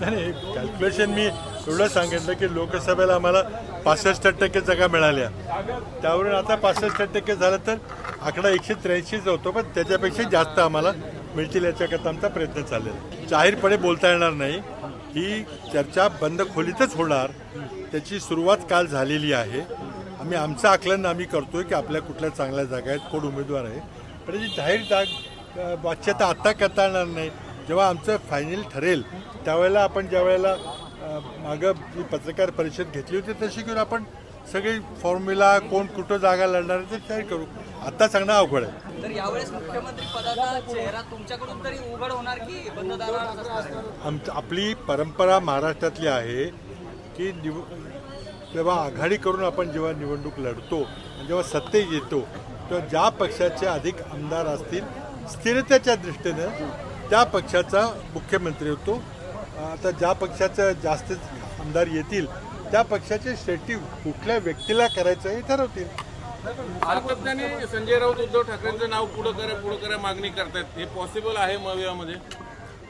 नाही कॅल्क्युलेशन मी एवढं सांगितलं की लोकसभेला आम्हाला पासष्ट टक्के जागा मिळाल्या. त्यावरून आता पासष्ट टक्के झालं तर आकडा एकशे त्र्याऐंशीच होतो पण त्याच्यापेक्षा जास्त आम्हाला मिळतील याच्याकरता आमचा प्रयत्न चाललेला जाहीरपणे बोलता येणार नाही. ही चर्चा बंद खोलीतच होणार. त्याची सुरुवात काल झालेली आहे. आम्ही आमचं आकलन आम्ही करतोय की आपल्या कुठल्या चांगल्या जागा आहेत कोण उमेदवार आहे. पण याची जाहीर जाग वाच्यता आत्ता करता येणार नाही. जेव्हा आमचं फायनल ठरेल त्यावेळेला आपण ज्या वेळेला मागं जी पत्रकार परिषद घेतली होती तशी घेऊन आपण सगळी फॉर्म्युला कोण कुठं जागा लढणार आहे ते जाहीर करू. आत्ता सांगणं अवघड आहे. तर यावेळेस मुख्यमंत्री पदाचा चेहरा तुमच्याकडून तरी उघड होणार की बंद आपली परंपरा महाराष्ट्रातली आहे की निव जेव्हा आघाडी करून आपण जेव्हा निवडणूक लढतो आणि जेव्हा सत्तेत येतो तेव्हा ज्या पक्षाचे अधिक आमदार असतील स्थिरतेच्या दृष्टीनं त्या पक्षाचा मुख्यमंत्री होतो. आता ज्या पक्षाचं जास्त आमदार येतील त्या पक्षाचे शेट्टी कुठल्या व्यक्तीला करायचं हे ठरवतील. सातत्याने संजय राऊत उद्धव ठाकरेंचं नाव पुढं करा पुढं करा मागणी करतायत. हे पॉसिबल आहे मवियामध्ये?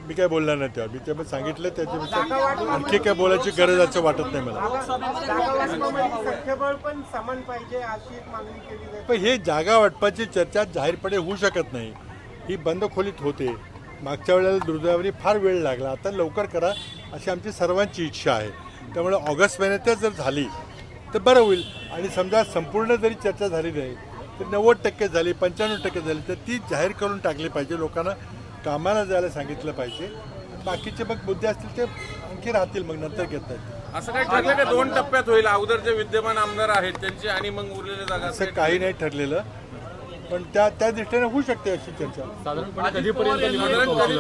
मी काय बोलणार नाही तेव्हा. मी तेव्हा सांगितलं त्याच्यापेक्षा आणखी काय बोलायची गरज असं वाटत नाही मला. पण हे जागा वाटपाची चर्चा जाहीरपणे होऊ शकत नाही. ही बंद खोलीत होते. मागच्या वेळेला दुर्दैवाने फार वेळ लागला. आता लवकर करा अशी आमची सर्वांची इच्छा आहे. त्यामुळे ऑगस्ट महिन्यातच जर झाली तर बरं होईल. आणि समजा संपूर्ण जरी चर्चा झाली नाही तर नव्वद टक्के झाली पंच्याण्णव टक्के झाली तर ती जाहीर करून टाकली पाहिजे. लोकांना कामाला जायला सांगितलं पाहिजे. बाकीचे मग मुद्दे असतील ते आणखी राहतील मग नंतर घेता असं काही ठरलं का? दोन टप्प्यात होईल. अगोदर जे विद्यमान आमदार आहेत त्यांची आणि मग उरलेल्या जागा. असं काही नाही ठरलेलं. पण त्या त्या दृष्टीने होऊ शकते अशी चर्चा.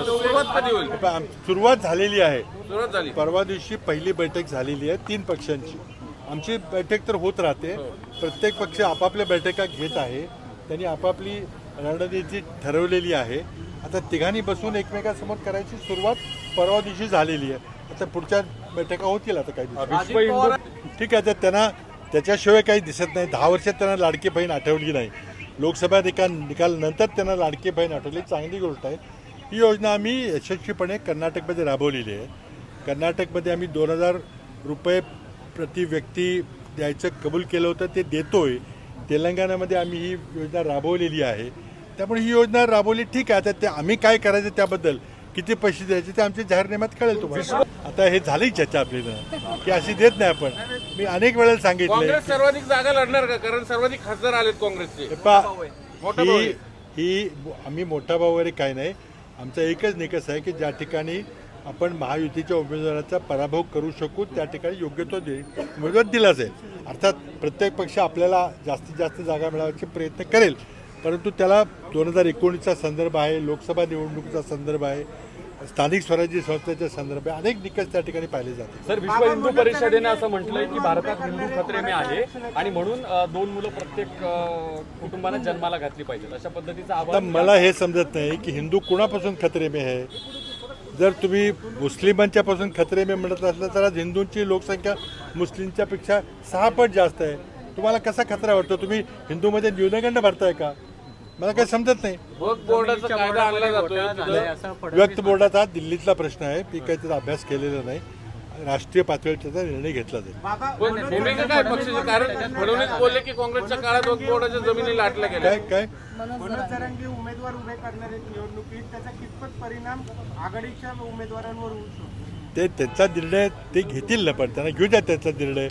सुरुवात कधी होईल? पण आम- सुरुवात झालेली आहे. सुरुवात झाली. परवा दिवशी पहिली बैठक झालेली आहे तीन पक्षांची. आमची बैठक तर होत राहते. प्रत्येक पक्ष आपापल्या बैठका घेत आहे. त्यांनी आपापली रणनीती ठरवलेली आहे. आता तिघांनी बसून एकमेकांसमोर करायची सुरुवात परवा दिवशी झालेली आहे. आता पुढच्या बैठका होतील आता काही ठीक आहे तर त्यांना त्याच्याशिवाय काही दिसत नाही. दहा वर्षात त्यांना लाडकी बहीण आठवली नाही. लोकसभा निकाल निकालानंतर त्यांना लाडकी बहीण आठवली चांगली गोष्ट आहे. ही योजना आम्ही यशस्वीपणे कर्नाटकमध्ये राबवलेली आहे. कर्नाटकमध्ये आम्ही दोन हजार रुपये प्रति व्यक्ती द्यायचं कबूल केलं होतं ते देतोय. तेलंगणामध्ये आम्ही ही योजना राबवलेली आहे. त्यामुळे ही योजना राबवली ठीक आहे. आता ते आम्ही काय करायचं त्याबद्दल किती पैसे द्यायचे ते आमच्या जाहीरनाम्यात कळेल तुम्हाला. आता हे झाली चर्चा आपल्याला की अशी देत नाही आपण. मी अनेक वेळेला सांगितलं काँग्रेस सर्वाधिक जागा लढणार का? कारण सर्वाधिक खासदार आलेत काँग्रेसचे. पा मोठा भाऊ ही आहे. ही आम्ही मोठा भाऊ वगैरे काय नाही. आमचा एकच निकष आहे की ज्या ठिकाणी आपण महायुतीच्या उमेदवाराचा पराभव करू शकू त्या ठिकाणी योग्य तो दे उमेदवार दिला जाईल अर्थात प्रत्येक पक्ष आपल्याला जास्तीत जास्त जागा मिळवण्याचे प्रयत्न करेल. परंतु त्याला दोन हजार एकोणीसचा संदर्भ आहे लोकसभा निवडणुकीचा संदर्भ आहे स्थानिक स्वराज्य संस्थेचा संदर्भ आहे अनेक निकष त्या ठिकाणी पाहिले जातात. सर विश्व हिंदू परिषदेने असं म्हटलंय की भारतात हिंदू खतरे में आहे आणि म्हणून दोन मुलं प्रत्येक कुटुंबाने जन्माला घातली पाहिजेत. अशा पद्धतीचं मला हे समजत नाही की हिंदू कुणापासून खतरे में आहे. जर तुम्ही मुस्लिमांच्या पासून खतरे में म्हणत असलं तर आज हिंदूंची लोकसंख्या मुस्लिमच्या पेक्षा सहा पट जास्त आहे. तुम्हाला कसा खतरा वाटतो? तुम्ही हिंदूमध्ये न्यूनगंड भरताय का? मला काही समजत नाही. वक्फ बोर्डाचा कायदा आणला जातोय. तिथं व्यक्त बोर्डाचा दिल्लीतला प्रश्न आहे. मी काही त्याचा अभ्यास केलेला नाही. राष्ट्रीय पातळीवर त्याचा निर्णय घेतला जाईल. पण भूमिका काय पक्षाची? कारण फडणवीस बोलले की काँग्रेसच्या काळात वक्फ बोर्डाच्या जमिनी लाटल्या गेल्या? काय काय? मनोज जरांगे उमेदवार उभे करणार आहेत निवडणुकीत त्याचा कितपत परिणाम आघाडीच्या उमेदवारांवर होऊ शकतो? ते त्यांचा निर्णय ते घेतील ना पण त्यांना घेऊ द्या त्याचा निर्णय.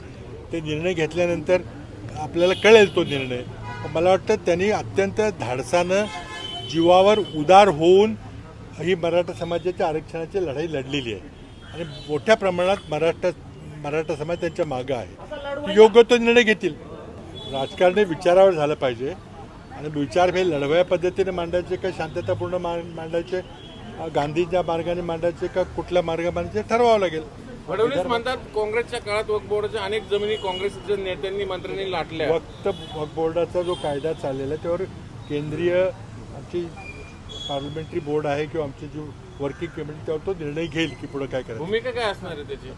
ते निर्णय घेतल्यानंतर आपल्याला कळेल तो निर्णय. मला वाटतं त्यांनी अत्यंत धाडसानं जीवावर उदार होऊन ही मराठा समाजाच्या आरक्षणाची लढाई लढलेली आहे. आणि मोठ्या प्रमाणात महाराष्ट्र मराठा समाज त्यांच्या मागं आहे. योग्य तो निर्णय घेतील. राजकारणी विचारावर झालं पाहिजे. आणि विचार हे लढवया पद्धतीने मांडायचे का शांततापूर्ण मांडायचे? गांधीच्या मार्गाने मांडायचे का कुठल्या मार्ग मांडायचे? ठरवावं लागेल. फडणवीस म्हणतात काँग्रेसच्या काळात वक्फ बोर्डाच्या अनेक जमिनी काँग्रेसच्या नेत्यांनी मंत्र्यांनी लाटल्या. वक्त वक्फ बोर्डाचा जो कायदा चाललेला आहे त्यावर केंद्रीय आमची पार्लमेंटरी बोर्ड आहे किंवा आमची जी वर्किंग कमिटी त्यावर तो निर्णय घेईल की पुढे काय करायचं. भूमिका काय असणार आहे त्याची?